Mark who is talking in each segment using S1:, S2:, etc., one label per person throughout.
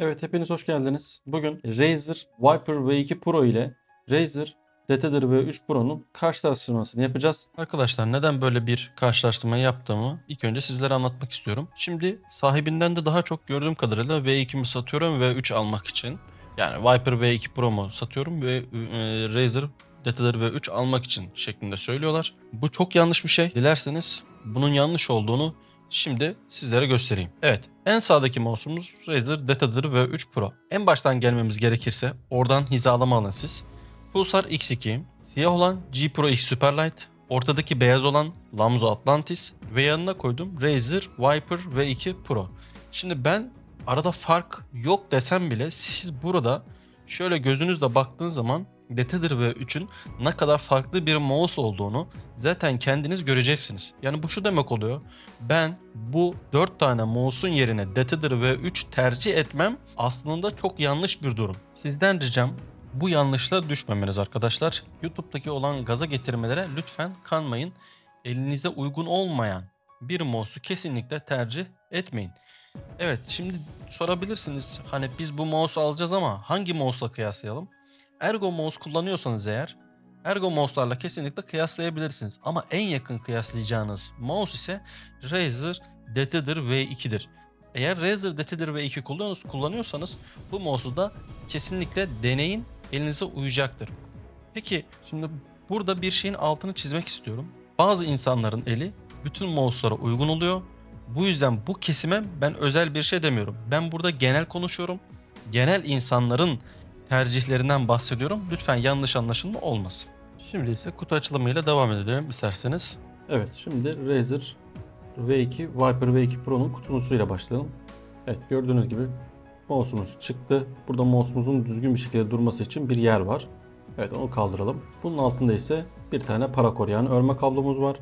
S1: Evet hepiniz hoş geldiniz. Bugün Razer Viper V2 Pro ile Razer DTDR V3 Pro'nun karşılaştırmasını yapacağız.
S2: Arkadaşlar neden böyle bir karşılaştırma yaptığımı ilk önce sizlere anlatmak istiyorum. Şimdi sahibinden de daha çok gördüğüm kadarıyla V2'mi satıyorum V3 almak için. Yani Viper V2 Pro mu satıyorum ve e, Razer DTDR V3 almak için şeklinde söylüyorlar. Bu çok yanlış bir şey. Dilerseniz bunun yanlış olduğunu şimdi sizlere göstereyim. Evet en sağdaki mouse'umuz Razer DTDR V3 Pro. En baştan gelmemiz gerekirse oradan hizalama alın siz. Pulsar X2, siyah olan G Pro X Superlight, ortadaki beyaz olan Lamzo Atlantis ve yanına koydum Razer Viper V2 Pro. Şimdi ben arada fark yok desem bile siz burada şöyle gözünüzle baktığınız zaman DTDR V3'ün ne kadar farklı bir mouse olduğunu zaten kendiniz göreceksiniz. Yani bu şu demek oluyor. Ben bu 4 tane mouse'un yerine DTDR V3 tercih etmem aslında çok yanlış bir durum. Sizden ricam bu yanlışla düşmemeniz arkadaşlar. YouTube'daki olan gaza getirmelere lütfen kanmayın. Elinize uygun olmayan bir mouse'u kesinlikle tercih etmeyin. Evet şimdi sorabilirsiniz hani biz bu mouse alacağız ama hangi mouse'la kıyaslayalım? Ergo mouse kullanıyorsanız eğer Ergo mouse'larla kesinlikle kıyaslayabilirsiniz. Ama en yakın kıyaslayacağınız mouse ise Razer DTDR V2'dir. Eğer Razer DTDR V2 kullanıyorsanız, kullanıyorsanız bu mouse'u da kesinlikle deneyin elinize uyacaktır. Peki şimdi burada bir şeyin altını çizmek istiyorum. Bazı insanların eli bütün mouse'lara uygun oluyor. Bu yüzden bu kesime ben özel bir şey demiyorum. Ben burada genel konuşuyorum. Genel insanların tercihlerinden bahsediyorum. Lütfen yanlış anlaşılma olmasın. Şimdi ise kutu açılımıyla devam edelim isterseniz.
S1: Evet şimdi Razer V2 Viper V2 Pro'nun kutusuyla başlayalım. Evet gördüğünüz gibi mouse'umuz çıktı. Burada mouse'umuzun düzgün bir şekilde durması için bir yer var. Evet onu kaldıralım. Bunun altında ise bir tane parakor yani örme kablomuz var.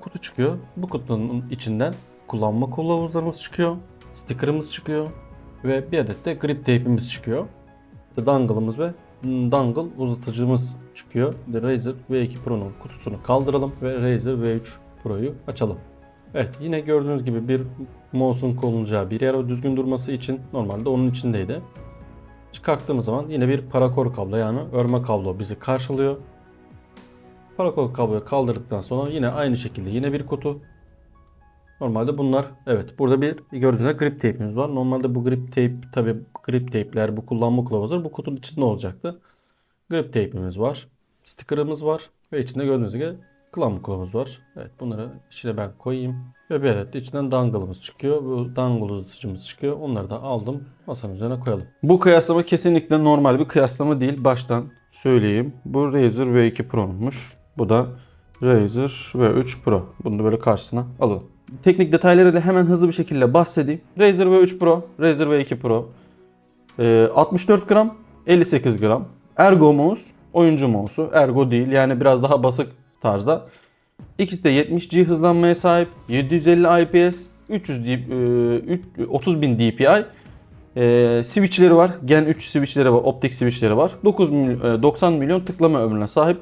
S1: Kutu çıkıyor. Bu kutunun içinden kullanma kılavuzlarımız çıkıyor. Sticker'ımız çıkıyor. Ve bir adet de grip tape'imiz çıkıyor. İşte dongle'ımız ve dongle uzatıcımız çıkıyor. The Razer V2 Pro'nun kutusunu kaldıralım ve Razer V3 Pro'yu açalım. Evet yine gördüğünüz gibi bir mouse'un konulacağı bir yer düzgün durması için normalde onun içindeydi. Çıkarttığımız zaman yine bir parakor kablo yani örme kablo bizi karşılıyor. Parakor kabloyu kaldırdıktan sonra yine aynı şekilde yine bir kutu. Normalde bunlar evet burada bir gördüğünüz gibi grip tape'imiz var. Normalde bu grip tape tabi grip tape'ler bu kullanma kılavuzları bu kutunun içinde olacaktı. Grip tape'imiz var. Sticker'ımız var ve içinde gördüğünüz gibi kullanma kılavuz var. Evet bunları içine ben koyayım. Ve bir adet de içinden dongle'ımız çıkıyor. Bu dongle uzatıcımız çıkıyor. Onları da aldım. Masanın üzerine koyalım. Bu kıyaslama kesinlikle normal bir kıyaslama değil. Baştan söyleyeyim. Bu Razer V2 Pro'muş. Bu da Razer V3 Pro. Bunu da böyle karşısına alalım. Teknik detayları da hemen hızlı bir şekilde bahsedeyim. Razer V3 Pro, Razer V2 Pro. Ee, 64 gram, 58 gram. Ergo mouse, oyuncu mouse'u. Ergo değil yani biraz daha basık tarzda. İkisi de 70G hızlanmaya sahip. 750 IPS, 300 D, e, 30.000 DPI. E, switchleri var. Gen 3 switchleri var. Optik switchleri var. 9 mil- e, 90 milyon tıklama ömrüne sahip.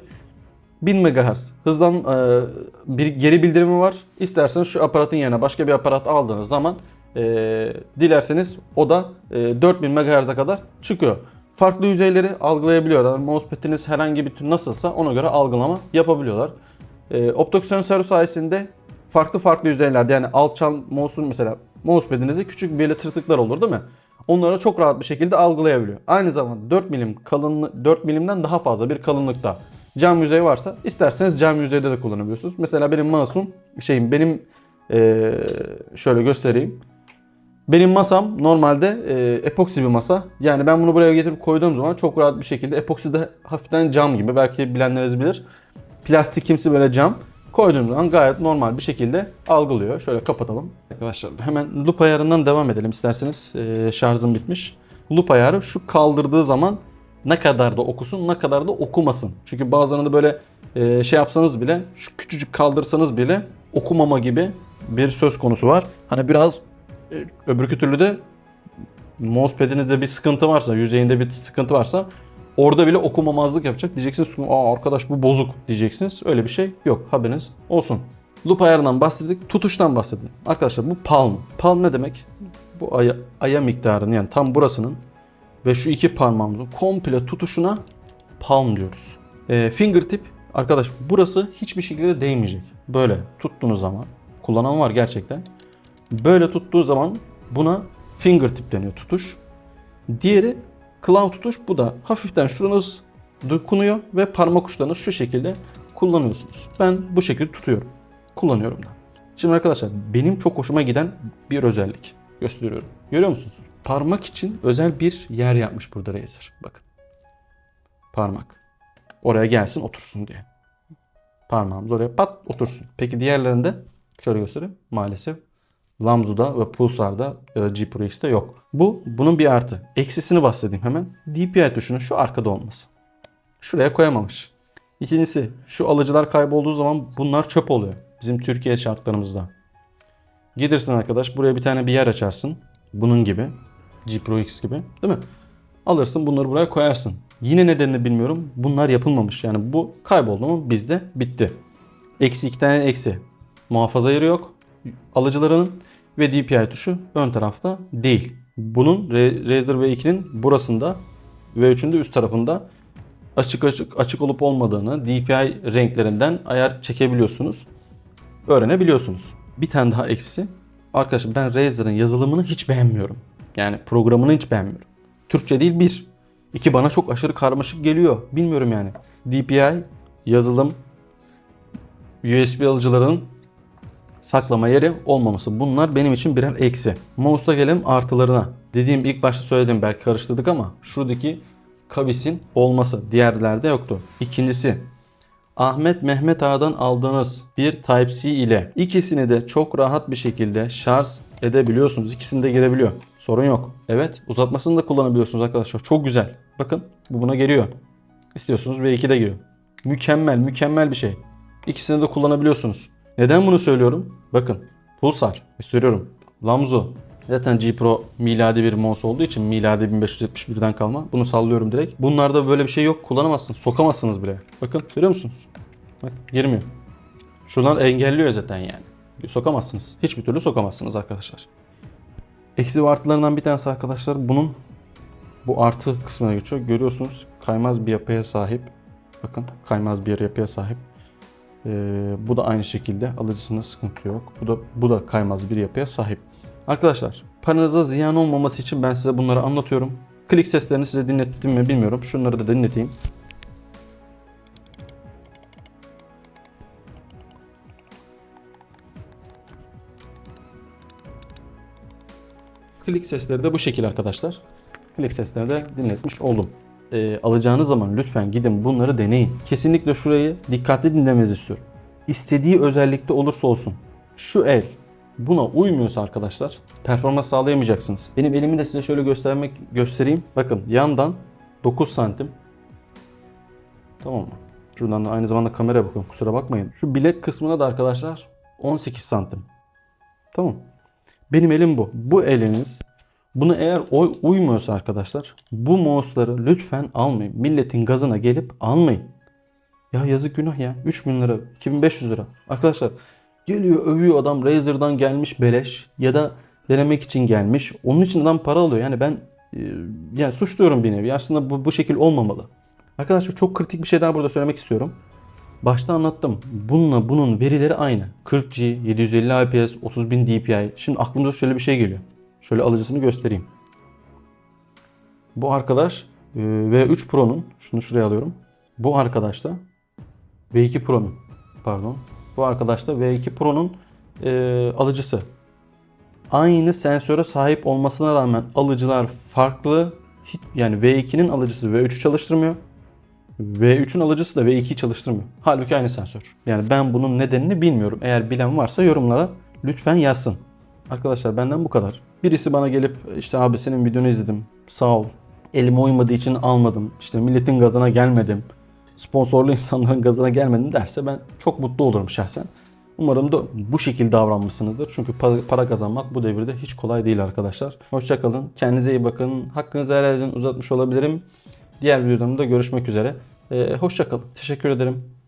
S1: 1000 MHz hızdan e, bir geri bildirimi var. İsterseniz şu aparatın yerine başka bir aparat aldığınız zaman e, dilerseniz o da e, 4000 MHz'e kadar çıkıyor. Farklı yüzeyleri algılayabiliyorlar. Mousepad'iniz herhangi bir tür nasılsa ona göre algılama yapabiliyorlar. E, optik sensörü sayesinde farklı farklı yüzeylerde yani alçal mouse'un mesela mousepad'inizde küçük böyle tırtıklar olur değil mi? Onları çok rahat bir şekilde algılayabiliyor. Aynı zamanda 4 milim kalınlık 4 milimden daha fazla bir kalınlıkta cam yüzey varsa isterseniz cam yüzeyde de kullanabiliyorsunuz. Mesela benim mouse'um şeyim benim eee, şöyle göstereyim. Benim masam normalde e, epoksi bir masa. Yani ben bunu buraya getirip koyduğum zaman çok rahat bir şekilde epoksi de hafiften cam gibi. Belki bilenleriniz bilir. Plastik kimsi böyle cam. Koyduğum zaman gayet normal bir şekilde algılıyor. Şöyle kapatalım. Arkadaşlar hemen loop ayarından devam edelim isterseniz. E, şarjım bitmiş. Loop ayarı şu kaldırdığı zaman ne kadar da okusun ne kadar da okumasın. Çünkü de böyle e, şey yapsanız bile şu küçücük kaldırsanız bile okumama gibi bir söz konusu var. Hani biraz öbürkü türlü de mousepad'inizde bir sıkıntı varsa, yüzeyinde bir sıkıntı varsa orada bile okumamazlık yapacak. Diyeceksiniz aa arkadaş bu bozuk diyeceksiniz. Öyle bir şey yok. Haberiniz olsun. Loop ayarından bahsettik. Tutuştan bahsedin. Arkadaşlar bu palm. Palm ne demek? bu aya, aya miktarını yani tam burasının ve şu iki parmağımızın komple tutuşuna palm diyoruz. Ee, fingertip arkadaş burası hiçbir şekilde değmeyecek. Böyle tuttuğunuz zaman kullanan var gerçekten. Böyle tuttuğu zaman buna fingertip deniyor tutuş. Diğeri claw tutuş bu da hafiften şuranız dokunuyor ve parmak uçlarınız şu şekilde kullanıyorsunuz. Ben bu şekilde tutuyorum. Kullanıyorum da. Şimdi arkadaşlar benim çok hoşuma giden bir özellik gösteriyorum. Görüyor musunuz? Parmak için özel bir yer yapmış burada Razer. Bakın. Parmak. Oraya gelsin otursun diye. Parmağımız oraya pat otursun. Peki diğerlerinde şöyle göstereyim. Maalesef Lamzu'da ve Pulsar'da ya da G Pro X'te yok. Bu bunun bir artı. Eksisini bahsedeyim hemen. DPI tuşunun şu arkada olması. Şuraya koyamamış. İkincisi şu alıcılar kaybolduğu zaman bunlar çöp oluyor. Bizim Türkiye şartlarımızda. Gelirsin arkadaş buraya bir tane bir yer açarsın. Bunun gibi. G Pro X gibi. Değil mi? Alırsın bunları buraya koyarsın. Yine nedenini bilmiyorum. Bunlar yapılmamış. Yani bu kayboldu mu bizde bitti. Eksi iki tane eksi. Muhafaza yeri yok. Alıcılarının ve DPI tuşu ön tarafta değil. Bunun Ra- Razer V2'nin burasında V3'ün de üst tarafında açık açık açık olup olmadığını DPI renklerinden ayar çekebiliyorsunuz. Öğrenebiliyorsunuz. Bir tane daha eksi. Arkadaşlar ben Razer'ın yazılımını hiç beğenmiyorum. Yani programını hiç beğenmiyorum. Türkçe değil bir. İki bana çok aşırı karmaşık geliyor. Bilmiyorum yani. DPI, yazılım, USB alıcıların saklama yeri olmaması. Bunlar benim için birer eksi. Mouse'da gelelim artılarına. Dediğim ilk başta söyledim belki karıştırdık ama şuradaki kabisin olması diğerlerde yoktu. İkincisi Ahmet Mehmet Ağa'dan aldığınız bir Type-C ile ikisini de çok rahat bir şekilde şarj edebiliyorsunuz. İkisini de girebiliyor. Sorun yok. Evet uzatmasını da kullanabiliyorsunuz arkadaşlar. Çok güzel. Bakın bu buna geliyor. İstiyorsunuz V2 de giriyor. Mükemmel mükemmel bir şey. İkisini de kullanabiliyorsunuz. Neden bunu söylüyorum? Bakın Pulsar gösteriyorum. Lamzo zaten G Pro miladi bir mouse olduğu için miladi 1571'den kalma. Bunu sallıyorum direkt. Bunlarda böyle bir şey yok. Kullanamazsınız. Sokamazsınız bile. Bakın görüyor musunuz? Bak girmiyor. Şuradan engelliyor zaten yani. Sokamazsınız. Hiçbir türlü sokamazsınız arkadaşlar. Eksi ve artılarından bir tanesi arkadaşlar bunun bu artı kısmına geçiyor. Görüyorsunuz kaymaz bir yapıya sahip. Bakın kaymaz bir yapıya sahip. Ee, bu da aynı şekilde alıcısında sıkıntı yok. Bu da bu da kaymaz bir yapıya sahip. Arkadaşlar paranıza ziyan olmaması için ben size bunları anlatıyorum. Klik seslerini size dinlettim mi bilmiyorum. Şunları da dinleteyim. Klik sesleri de bu şekil arkadaşlar. Klik seslerini de dinletmiş oldum. Ee, alacağınız zaman lütfen gidin bunları deneyin. Kesinlikle şurayı dikkatli dinlemenizi istiyorum. İstediği özellikte olursa olsun. Şu el buna uymuyorsa arkadaşlar performans sağlayamayacaksınız. Benim elimi de size şöyle göstermek göstereyim. Bakın yandan 9 santim. Tamam mı? Şuradan da aynı zamanda kameraya bakıyorum kusura bakmayın. Şu bilek kısmına da arkadaşlar 18 santim. Tamam. Benim elim bu. Bu eliniz Buna eğer oy uymuyorsa arkadaşlar bu mouse'ları lütfen almayın. Milletin gazına gelip almayın. Ya yazık günah ya. 3000 lira, 2500 lira. Arkadaşlar geliyor övüyor adam Razer'dan gelmiş beleş ya da denemek için gelmiş. Onun için adam para alıyor. Yani ben e, yani suçluyorum bir nevi. Aslında bu, bu şekil olmamalı. Arkadaşlar çok kritik bir şey daha burada söylemek istiyorum. Başta anlattım. Bununla bunun verileri aynı. 40G, 750 IPS, 30.000 DPI. Şimdi aklımıza şöyle bir şey geliyor. Şöyle alıcısını göstereyim. Bu arkadaş e, V3 Pro'nun, şunu şuraya alıyorum. Bu arkadaş da V2 Pro'nun, pardon. Bu arkadaş da V2 Pro'nun e, alıcısı. Aynı sensöre sahip olmasına rağmen alıcılar farklı. Hiç, yani V2'nin alıcısı V3'ü çalıştırmıyor. V3'ün alıcısı da V2'yi çalıştırmıyor. Halbuki aynı sensör. Yani ben bunun nedenini bilmiyorum. Eğer bilen varsa yorumlara lütfen yazsın. Arkadaşlar benden bu kadar. Birisi bana gelip işte abi senin videonu izledim. Sağ ol. Elime uymadığı için almadım. İşte milletin gazına gelmedim. Sponsorlu insanların gazına gelmedim derse ben çok mutlu olurum şahsen. Umarım da bu şekilde davranmışsınızdır. Çünkü para kazanmak bu devirde hiç kolay değil arkadaşlar. Hoşçakalın. Kendinize iyi bakın. Hakkınızı helal edin. Uzatmış olabilirim. Diğer videolarımda görüşmek üzere. Ee, hoşçakalın. Teşekkür ederim.